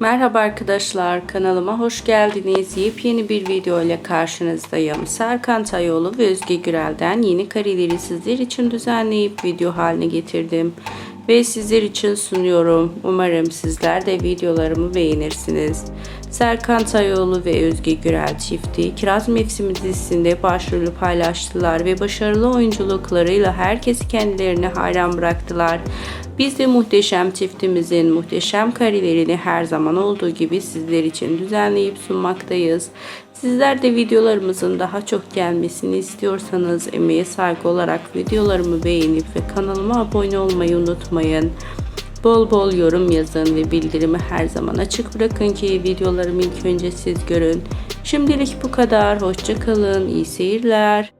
Merhaba arkadaşlar kanalıma hoş geldiniz. Yepyeni bir video ile karşınızdayım. Serkan Tayoğlu ve Özge Gürel'den yeni kareleri sizler için düzenleyip video haline getirdim. Ve sizler için sunuyorum. Umarım sizler de videolarımı beğenirsiniz. Serkan Tayoğlu ve Özge Gürel çifti Kiraz Mevsimi dizisinde başrolü paylaştılar ve başarılı oyunculuklarıyla herkesi kendilerine hayran bıraktılar. Biz de muhteşem çiftimizin muhteşem karelerini her zaman olduğu gibi sizler için düzenleyip sunmaktayız. Sizler de videolarımızın daha çok gelmesini istiyorsanız emeğe saygı olarak videolarımı beğenip ve kanalıma abone olmayı unutmayın. Bol bol yorum yazın ve bildirimi her zaman açık bırakın ki videolarımı ilk önce siz görün. Şimdilik bu kadar. Hoşçakalın. İyi seyirler.